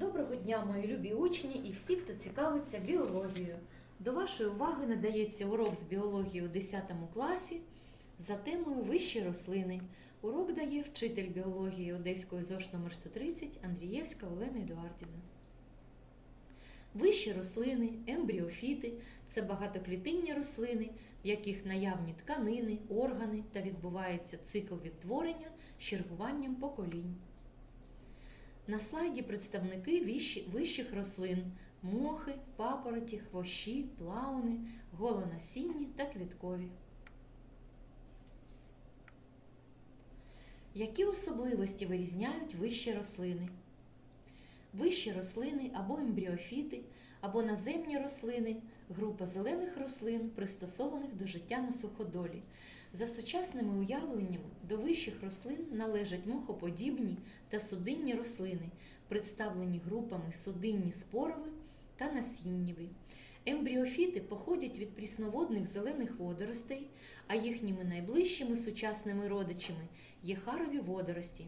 Доброго дня, мої любі учні і всі, хто цікавиться біологією. До вашої уваги надається урок з біології у 10 класі за темою Вищі рослини. Урок дає вчитель біології Одеської ЗОШ номер 130 Андрієвська Олена Едуардівна. Вищі рослини, ембріофіти це багатоклітинні рослини, в яких наявні тканини, органи та відбувається цикл відтворення з чергуванням поколінь. На слайді представники вищих рослин мохи, папороті, хвощі, плауни, голонасінні та квіткові. Які особливості вирізняють вищі рослини? Вищі рослини або ембріофіти, або наземні рослини група зелених рослин, пристосованих до життя на суходолі. За сучасними уявленнями до вищих рослин належать мохоподібні та судинні рослини, представлені групами судинні спорові та насіннєві. Ембріофіти походять від прісноводних зелених водоростей, а їхніми найближчими сучасними родичами є харові водорості.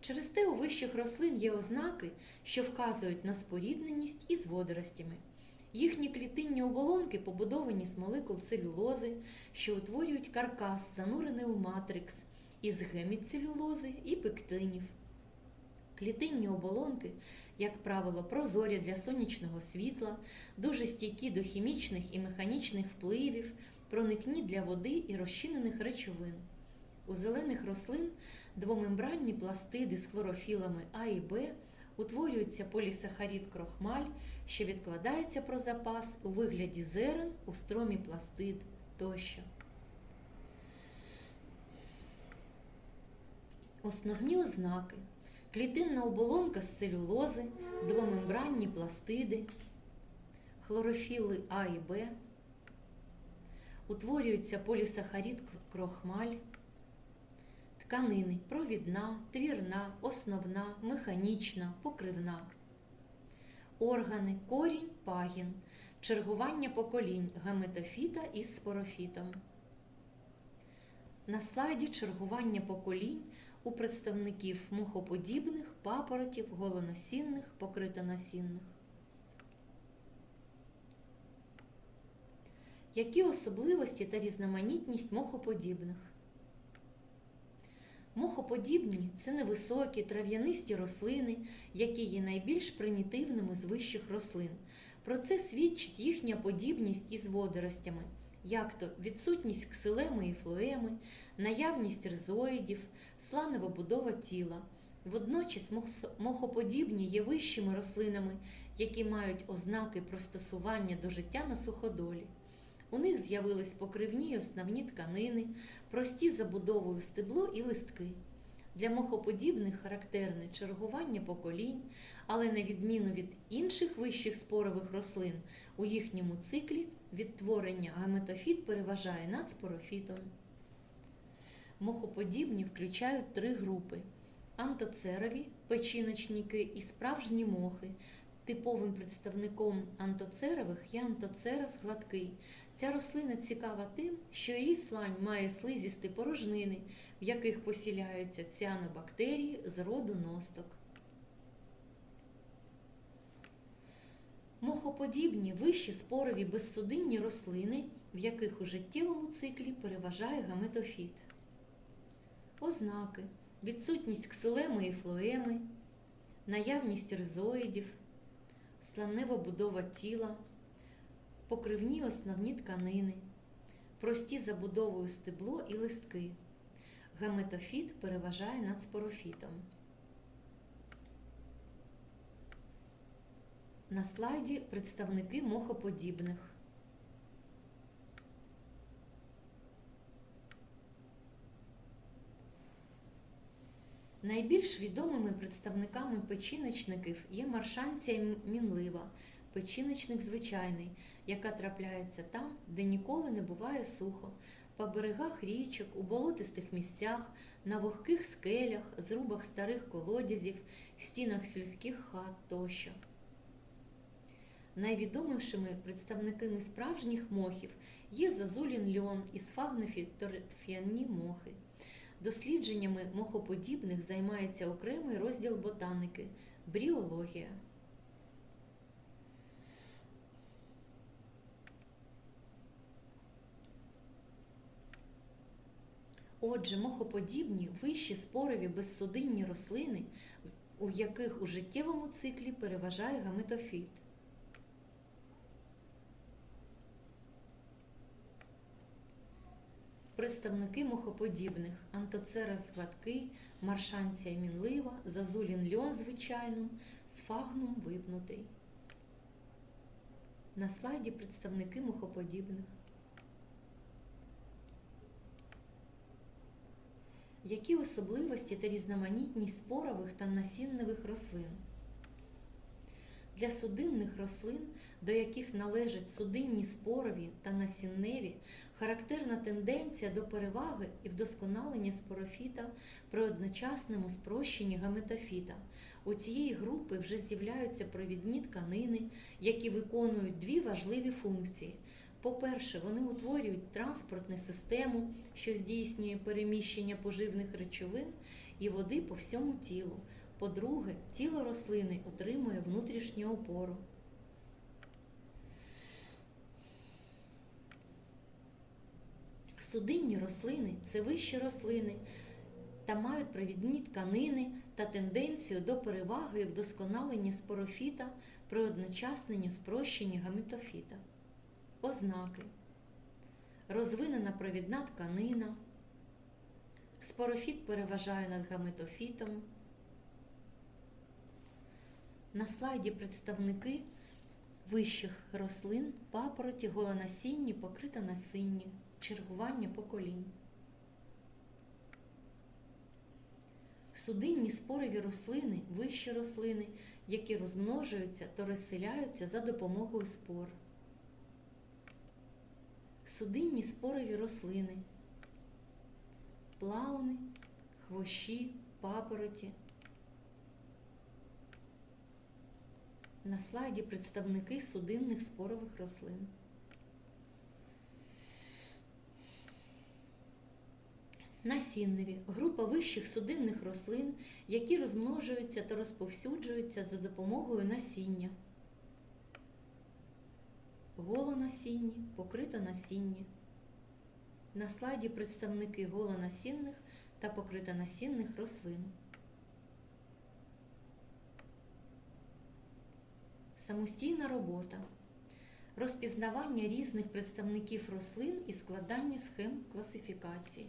Через те у вищих рослин є ознаки, що вказують на спорідненість із водоростями. Їхні клітинні оболонки побудовані з молекул целюлози, що утворюють каркас, занурений у матрикс, із геміцелюлози і пектинів. Клітинні оболонки, як правило, прозорі для сонячного світла, дуже стійкі до хімічних і механічних впливів, проникні для води і розчинених речовин. У зелених рослин двомембранні пластиди з хлорофілами А і Б утворюється полісахарід крохмаль, що відкладається про запас у вигляді зерен у стромі пластид тощо. Основні ознаки: клітинна оболонка з целюлози, двомембранні пластиди, хлорофіли А і Б, утворюється полісахарід крохмаль, тканини провідна, твірна, основна, механічна, покривна. Органи, корінь, пагін, чергування поколінь гаметофіта із спорофітом. На слайді чергування поколінь у представників мухоподібних, папоротів, голоносінних, покритоносінних. Які особливості та різноманітність мохоподібних? Мохоподібні це невисокі трав'янисті рослини, які є найбільш примітивними з вищих рослин. Про це свідчить їхня подібність із водоростями, як то відсутність ксилеми і флоеми, наявність ризоїдів, сланева будова тіла. Водночас мохоподібні є вищими рослинами, які мають ознаки пристосування до життя на суходолі. У них з'явились покривні й основні тканини, прості забудовою стебло і листки. Для мохоподібних характерне чергування поколінь, але на відміну від інших вищих спорових рослин, у їхньому циклі відтворення гаметофіт переважає над спорофітом. Мохоподібні включають три групи: антоцерові, печіночники і справжні мохи. Типовим представником антоцерових є антоцерас гладкий. Ця рослина цікава тим, що її слань має слизісті порожнини, в яких посіляються ціанобактерії з роду носток. Мохоподібні вищі спорові безсудинні рослини, в яких у життєвому циклі переважає гаметофіт. Ознаки: відсутність ксилеми і флоеми, наявність ризоїдів, сланева будова тіла, покривні основні тканини, прості забудовою стебло і листки. Гаметофіт переважає над спорофітом. На слайді представники мохоподібних. Найбільш відомими представниками печіночників є маршанція мінлива, печіночник звичайний, яка трапляється там, де ніколи не буває сухо, по берегах річок, у болотистих місцях, на вогких скелях, зрубах старих колодязів, стінах сільських хат тощо. Найвідомішими представниками справжніх мохів є зазулін льон і сфагнофіторфіані мохи. Дослідженнями мохоподібних займається окремий розділ ботаники бріологія. Отже, мохоподібні вищі спорові безсудинні рослини, у яких у життєвому циклі переважає гаметофіт. Представники мохоподібних антоцерас гладкий, маршанція мінлива, зазулін льон звичайним, сфагнум випнутий. На слайді представники мохоподібних. Які особливості та різноманітність спорових та насінневих рослин? Для судинних рослин, до яких належать судинні спорові та насінневі, характерна тенденція до переваги і вдосконалення спорофіта при одночасному спрощенні гаметофіта. У цієї групи вже з'являються провідні тканини, які виконують дві важливі функції. По-перше, вони утворюють транспортну систему, що здійснює переміщення поживних речовин і води по всьому тілу. По-друге, тіло рослини отримує внутрішню опору. Судинні рослини це вищі рослини та мають провідні тканини та тенденцію до переваги і вдосконалення спорофіта при одночасненню спрощенні гаметофіта. Ознаки. Розвинена провідна тканина. Спорофіт переважає над гаметофітом. На слайді представники вищих рослин, папороті, голонасінні, покрита насінні, чергування поколінь. Судинні спорові рослини, вищі рослини, які розмножуються та розселяються за допомогою спор. Судинні спорові рослини, плауни, хвощі, папороті. На слайді представники судинних спорових рослин. Насінневі група вищих судинних рослин, які розмножуються та розповсюджуються за допомогою насіння. Голонасінні, покрито насінні. На слайді представники голонасінних та покритонасінних рослин. Самостійна робота. Розпізнавання різних представників рослин і складання схем класифікації.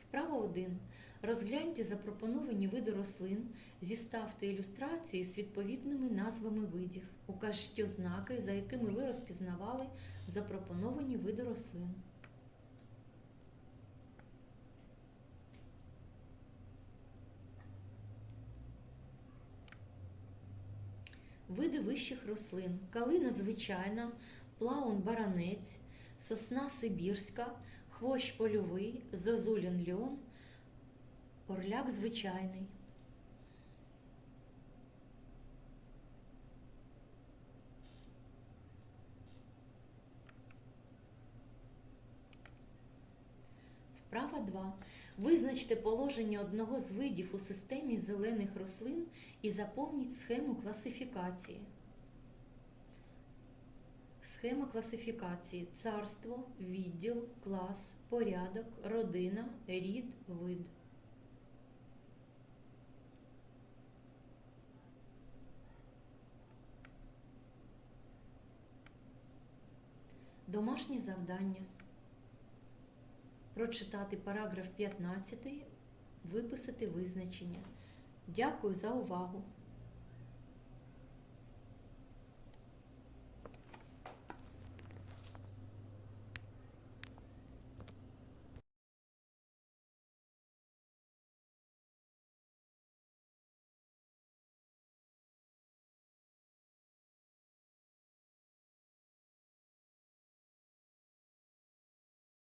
Вправа 1. Розгляньте запропоновані види рослин, зіставте ілюстрації з відповідними назвами видів. Укажіть ознаки, за якими ви розпізнавали запропоновані види рослин. Види вищих рослин: калина звичайна, плаун баранець, сосна сибірська, хвощ польовий, зозулін льон, орляк звичайний. Вправа 2. Визначте положення одного з видів у системі зелених рослин і заповніть схему класифікації. Схема класифікації царство, відділ, клас, порядок, родина, рід, вид. Домашнє завдання. Прочитати параграф 15, виписати визначення. Дякую за увагу!